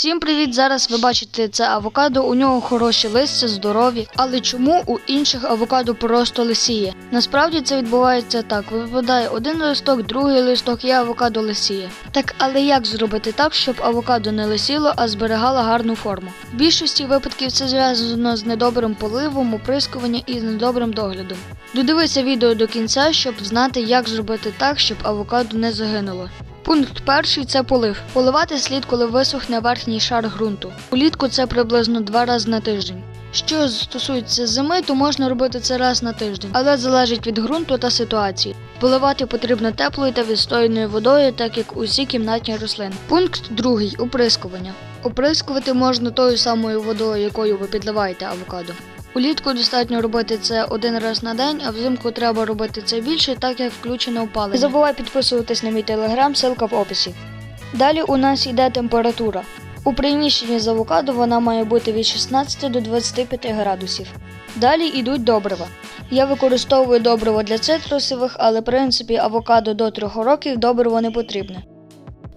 Всім привіт! Зараз ви бачите це авокадо. У нього хороші листя, здорові. Але чому у інших авокадо просто лисіє? Насправді це відбувається так: випадає один листок, другий листок і авокадо лисіє. Так, але як зробити так, щоб авокадо не лисіло, а зберігало гарну форму? В більшості випадків це зв'язано з недобрим поливом, оприскуванням і з недобрим доглядом. Додивися відео до кінця, щоб знати, як зробити так, щоб авокадо не загинуло. Пункт перший це полив. Поливати слід, коли висохне верхній шар ґрунту. Улітку це приблизно два рази на тиждень. Що стосується зими, то можна робити це раз на тиждень, але залежить від ґрунту та ситуації. Поливати потрібно теплою та відстояною водою, так як усі кімнатні рослини. Пункт другий оприскування. Оприскувати можна тою самою водою, якою ви підливаєте авокадо. Улітку достатньо робити це один раз на день, а взимку треба робити це більше, так як включено опалення. Не забувай підписуватись на мій телеграм, ссылка в описі. Далі у нас йде температура. У приміщенні з авокадо вона має бути від 16 до 25 градусів. Далі йдуть добрива. Я використовую добриво для цитрусових, але в принципі авокадо до 3 років добриво не потрібне.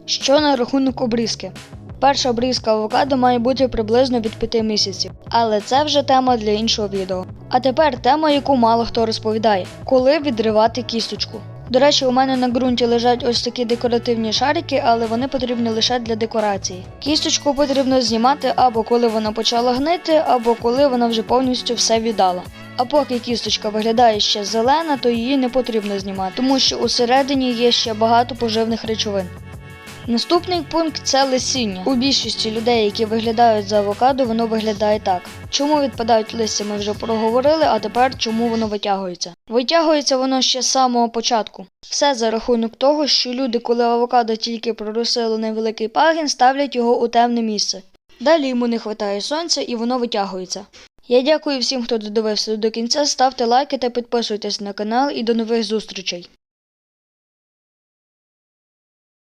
Що на рахунок обрізки? Перша обрізка авокадо має бути приблизно від 5 місяців, але це вже тема для іншого відео. А тепер тема, яку мало хто розповідає: коли відривати кісточку. До речі, у мене на ґрунті лежать ось такі декоративні шарики, але вони потрібні лише для декорації. Кісточку потрібно знімати або коли вона почала гнити, або коли вона вже повністю все віддала. А поки кісточка виглядає ще зелена, то її не потрібно знімати, тому що усередині є ще багато поживних речовин. Наступний пункт це лисіння. У більшості людей, які виглядають за авокадо, воно виглядає так. Чому відпадають листя, ми вже проговорили, а тепер чому воно витягується. Витягується воно ще з самого початку. Все за рахунок того, що люди, коли авокадо тільки проросило невеликий пагін, ставлять його у темне місце. Далі йому не вистачає сонця і воно витягується. Я дякую всім, хто додивився до кінця. Ставте лайки та підписуйтесь на канал і до нових зустрічей.